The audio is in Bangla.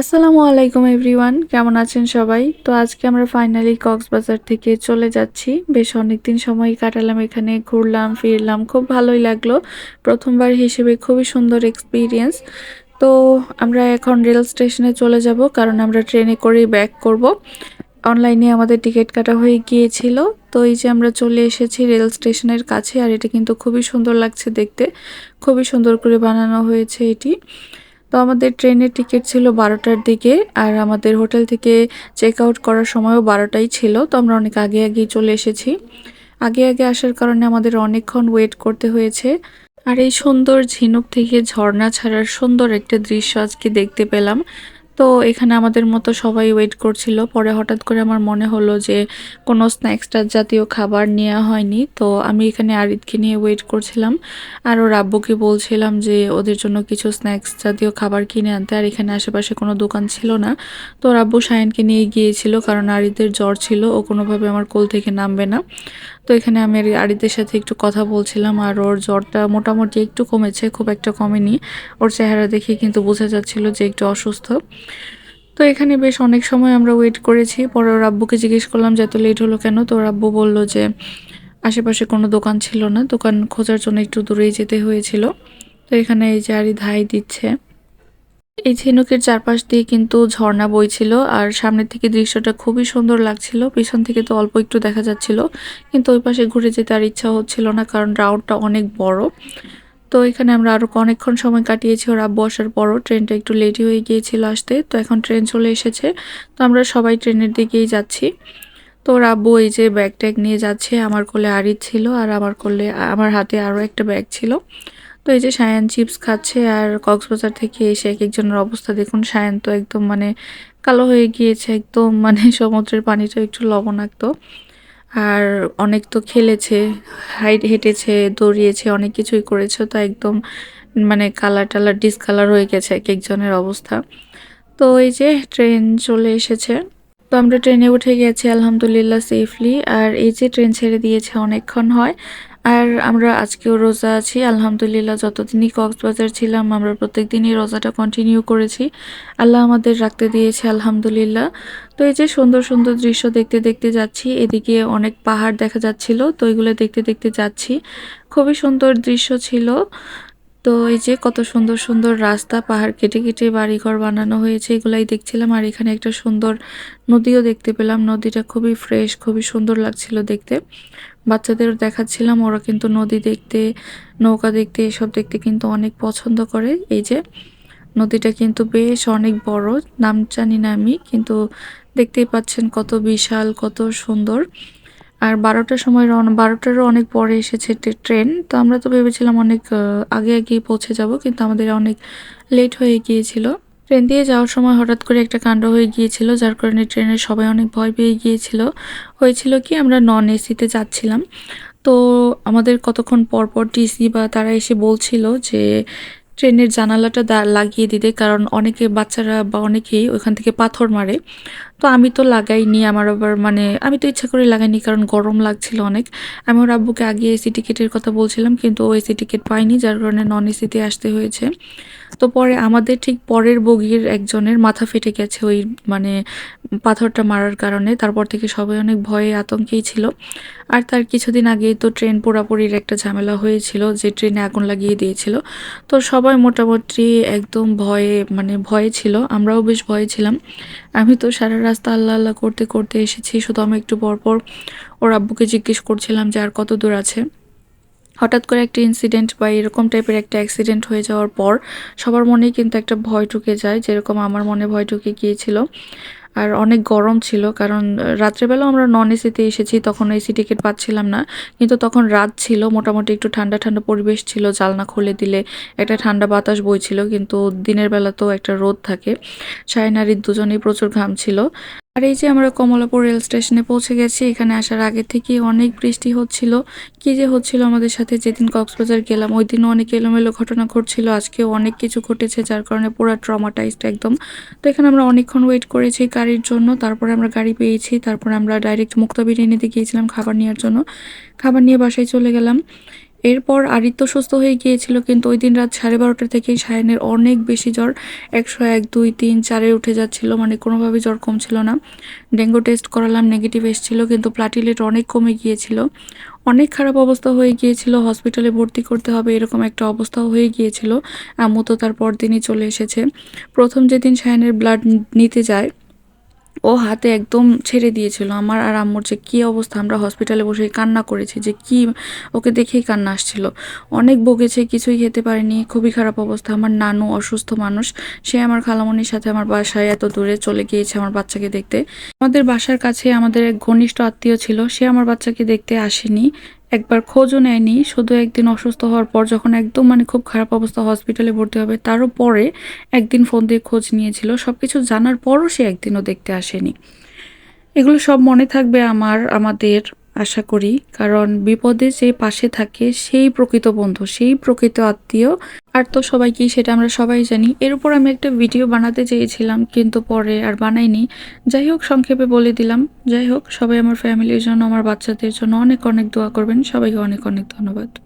আসসালামু আলাইকুম এভরিওয়ান, কেমন আছেন সবাই? তো আজকে আমরা ফাইনালি কক্সবাজার থেকে চলে যাচ্ছি। বেশ অনেকদিন সময় কাটালাম এখানে, ঘুরলাম, ফিরলাম, খুব ভালোই লাগল। প্রথমবার হিসেবে খুবই সুন্দর এক্সপিরিয়েন্স তো আমরা এখন রেল স্টেশনে চলে যাব, কারণ আমরা ট্রেনে করেই ব্যাক করব। অনলাইনে আমাদের টিকিট কাটা হয়ে গিয়েছিল। তো এই যে আমরা চলে এসেছি রেল স্টেশনের কাছে, আর এটা কিন্তু খুবই সুন্দর লাগছে দেখতে। খুবই সুন্দর করে বানানো হয়েছে এটি। আমাদের ট্রেনের টিকিট ছিল বারোটার দিকে আর আমাদের হোটেল থেকে চেক আউট করার সময়ও বারোটাই ছিল, তো আমরা অনেক আগে আগেই চলে এসেছি। আগে আগে আসার কারণে আমাদের অনেকক্ষণ ওয়েট করতে হয়েছে। আর এই সুন্দর ঝিনুক থেকে ঝর্ণা ছাড়ার সুন্দর একটা দৃশ্য আজকে দেখতে পেলাম। তো এখানে আমাদের মতো সবাই ওয়েট করছিল। পরে হঠাৎ করে আমার মনে হলো যে কোনো স্ন্যাক্সটার জাতীয় খাবার নেওয়া হয়নি। তো আমি এখানে আরিদকে নিয়ে ওয়েট করছিলাম। আর ওর আব্বুকে বলছিলাম যে ওদের জন্য কিছু স্ন্যাক্স জাতীয় খাবার কিনে আনতে। আর এখানে আশেপাশে কোনো দোকান ছিল না। তো ওর আব্বু সায়নকে নিয়ে গিয়েছিল কারণ আরিদের জ্বর ছিল। ও কোনোভাবে আমার কোল থেকে নামবে না। তো এখানে আমি আরিদের সাথে একটু কথা বলছিলাম, আর ওর জ্বরটা মোটামুটি একটু কমেছে, খুব একটা কমেনি। ওর চেহারা দেখে কিন্তু বোঝা যাচ্ছিল যে একটু অসুস্থ। তো এখানে বেশ অনেক সময় আমরা ওয়েট করেছি, পরে ওর আব্বুকে জিজ্ঞেস করলাম যে, এত লেট হলো কেন? তো ওর আব্বু বলল যে, আশেপাশে কোনো দোকান ছিল না, দোকান খোঁজার জন্য একটু দূরেই যেতে হয়েছিল। তো এখানে এই যে আরি ধাই দিচ্ছে এই ঝিনুকের চারপাশ দিয়ে কিন্তু ঝর্ণা বইছিল আর সামনের থেকে দৃশ্যটা খুবই সুন্দর লাগছিল। পিছন থেকে তো অল্প একটু দেখা যাচ্ছিল, কিন্তু ওই পাশে ঘুরে যেতে আর ইচ্ছা হচ্ছিল না কারণ রাউন্ডটা অনেক বড়। তো এখানে আমরা আরও অনেকক্ষণ সময় কাটিয়েছি, ওর আব্বু আসার পরও ট্রেনটা একটু লেটই হয়ে গিয়েছিল আসতে, তো এখন ট্রেন চলে এসেছে। তো আমরা সবাই ট্রেনের দিকেই যাচ্ছি। তো ওর আব্বু এই যে ব্যাগ ট্যাগ নিয়ে যাচ্ছে, আমার কোলে আরিত ছিল আর আমার কোলে, আমার হাতে আরও একটা ব্যাগ ছিল। তো এই যে সায়ান চিপস খাচ্ছে আর কক্সবাজার থেকে এসে এক একজনের অবস্থা দেখুন, সায়ান তো একদম মানে কালো হয়ে গিয়েছে, একদম মানে সমুদ্রের পানিটা একটু লবণাক্ত। আর অনেক তো খেলেছে হাইট হেঁটেছে, দৌড়িয়েছে, অনেক কিছুই করেছে, তো একদম মানে কালার টালার ডিসকালার হয়ে গেছে এক একজনের অবস্থা। তো এই যে ট্রেন চলে এসেছে। তো আমরা ট্রেনে উঠে গেছি, আলহামদুলিল্লাহ সেফলি আর এই যে ট্রেন ছেড়ে দিয়েছে অনেকক্ষণ হয়। আর আমরা আজকেও রোজা আছি, আলহামদুলিল্লাহ যতদিনই কক্সবাজার ছিলাম আমরা প্রত্যেক দিনই রোজাটা কন্টিনিউ করেছি। আল্লাহ আমাদের রাখতে দিয়েছে, আলহামদুলিল্লাহ। তো এই যে সুন্দর সুন্দর দৃশ্য দেখতে দেখতে যাচ্ছি, এদিকে অনেক পাহাড় দেখা যাচ্ছিল, তো এগুলো দেখতে দেখতে যাচ্ছি। খুবই সুন্দর দৃশ্য ছিল। তো এই যে কত সুন্দর সুন্দর রাস্তা, পাহাড় কেটে কেটে বাড়িঘর বানানো হয়েছে, এগুলাই দেখছিলাম। আর এখানে একটা সুন্দর নদীও দেখতে পেলাম। নদীটা খুবই ফ্রেশ খুবই সুন্দর লাগছিল দেখতে। বাচ্চাদের দেখাচ্ছিলাম, ওরা কিন্তু নদী দেখতে, নৌকা দেখতে, এসব দেখতে কিন্তু অনেক পছন্দ করে। এই যে নদীটা কিন্তু বেশ অনেক বড়, নাম জানি না আমি, কিন্তু দেখতেই পাচ্ছেন কত বিশাল, কত সুন্দর। আর বারোটার সময় রওনা, বারোটারও অনেক পরে এসেছে ট্রেন, তো আমরা তো ভেবেছিলাম অনেক আগে আগেই পৌঁছে যাব, কিন্তু আমাদের অনেক লেট হয়ে গিয়েছিল। ট্রেন দিয়ে যাওয়ার সময় হঠাৎ করে একটা কাণ্ড হয়ে গিয়েছিল, যার কারণে ট্রেনের সবাই অনেক ভয় পেয়ে গিয়েছিল। হয়েছিল কি, আমরা নন এসিতে যাচ্ছিলাম। তো আমাদের কতক্ষণ পর পর টিসি বা তারা এসে বলছিল যে, ট্রেনের জানালাটা লাগিয়ে দিতে, কারণ অনেকে বাচ্চারা বা অনেকেই ওইখান থেকে পাথর মারে। তো আমি তো লাগাইনি, আমার আবার মানে আমি তো ইচ্ছা করে লাগাইনি কারণ গরম লাগছিল অনেক। আমি ওর আব্বুকে আগে এসি টিকিটের কথা বলছিলাম, কিন্তু ও এসি টিকিট পাইনি যার কারণে নন এসিতে আসতে হয়েছে। তো পরে আমাদের ঠিক পরের বগির একজনের মাথা ফেটে গেছে ওই মানে পাথরটা মারার কারণে। তারপর থেকে সবাই অনেক ভয়ে আতঙ্কেই ছিল। আর তার কিছুদিন আগেই তো ট্রেন পোড়াপুরির একটা ঝামেলা হয়েছিল, যে ট্রেনে আগুন লাগিয়ে দিয়েছিল। তো সবাই মোটামুটি একদম ভয়ে মানে ভয়ে ছিল, আমরাও বেশ ভয়ে ছিলাম। আমি তো সারা রাস্তা আল্লাহ আল্লাহ করতে করতে এসেছি, শুধু আমি একটু পরপর ওর আব্বুকে জিজ্ঞেস করছিলাম যে আর কত দূর আছে। হঠাৎ করে একটা ইনসিডেন্ট বা এরকম টাইপের একটা অ্যাক্সিডেন্ট হয়ে যাওয়ার পর সবার মনেই কিন্তু একটা ভয় ঢুকে যায়, যেরকম আমার মনে ভয় ঢুকে গিয়েছিল। আর অনেক গরম ছিল, কারণ রাত্রেবেলাও আমরা নন এসিতে এসেছি, তখন এসি টিকিট পাচ্ছিলাম না। কিন্তু তখন রাত ছিল, মোটামুটি একটু ঠান্ডা ঠান্ডা পরিবেশ ছিল, জালনা খুলে দিলে একটা ঠান্ডা বাতাস বইছিল, কিন্তু দিনের বেলা তো একটা রোদ থাকে। সায়নারির দুজনেই প্রচুর ঘাম ছিল। আর এই যে আমরা কমলাপুর রেল স্টেশনে পৌঁছে গেছি, এখানে আসার আগে থেকে অনেক বৃষ্টি হচ্ছিল। কি যে হচ্ছিল আমাদের সাথে, যেদিন কক্সবাজার গেলাম, ওই দিনও অনেক এলোমেলো ঘটনা ঘটছিল, আজকেও অনেক কিছু ঘটেছে, যার কারণে পুরো ট্রমাটাইজড একদম। তো এখানে আমরা অনেকক্ষণ ওয়েট করেছি গাড়ির জন্য, তারপরে আমরা গাড়ি পেয়েছি, তারপরে আমরা ডাইরেক্ট মুক্তা বিরিয়ানিতে গিয়েছিলাম খাবার নেওয়ার জন্য। খাবার নিয়ে বাসায় চলে গেলাম। এরপর আরিত্য সুস্থ হয়ে গিয়েছিল, কিন্তু ওই দিন রাত সাড়ে বারোটা থেকেই সায়নের অনেক বেশি জ্বর, একশো এক, দুই, তিন, চারে উঠে যাচ্ছিল মানে কোনোভাবেই জ্বর কমছিল না। ডেঙ্গু টেস্ট করালাম নেগেটিভ এসেছিল, কিন্তু প্লাটিলেট অনেক কমে গিয়েছিল। অনেক খারাপ অবস্থা হয়ে গিয়েছিল হসপিটালে ভর্তি করতে হবে এরকম একটা অবস্থাও হয়ে গিয়েছিল। আম্মু তো তার পরদিনই চলে এসেছে। প্রথম যেদিন সায়নের ব্লাড নিতে যায় ও হাতে একদম ছেড়ে দিয়েছিল। আমার আর আম্মুর যে কী অবস্থা, আমরা হসপিটালে বসে কান্না করেছি যে কি ওকে দেখেই কান্না আসছিল। অনেক বকেছে কিছুই খেতে পারেনি, খুবই খারাপ অবস্থা। আমার নানু অসুস্থ মানুষ, সে আমার খালামনির সাথে আমার বাসায় এত দূরে চলে গিয়েছে আমার বাচ্চাকে দেখতে। আমাদের বাসার কাছে আমাদের এক ঘনিষ্ঠ আত্মীয় ছিল, সে আমার বাচ্চাকে দেখতে আসেনি। একবার খোঁজও নেয়নি, শুধু একদিন অসুস্থ হওয়ার পর যখন একদম মানে খুব খারাপ অবস্থা হসপিটালে ভর্তি হবে, তারও পরে একদিন ফোন দিয়ে খোঁজ নিয়েছিল। সব কিছু জানার পরও সে একদিনও দেখতে আসেনি। এগুলো সব মনে থাকবে আমার, আমাদের আশা করি, কারণ বিপদে যে পাশে থাকে সেই প্রকৃত বন্ধু, সেই প্রকৃত আত্মীয়। আর তো সবাই কি সেটা আমরা সবাই জানি। এর উপর আমি একটা ভিডিও বানাতে চেয়েছিলাম, কিন্তু পরে আর বানাইনি। যাই হোক, সংক্ষেপে বলে দিলাম। যাই হোক, সবাই আমার ফ্যামিলির জন্য, আমার বাচ্চাদের জন্য অনেক অনেক দোয়া করবেন। সবাইকে অনেক অনেক ধন্যবাদ।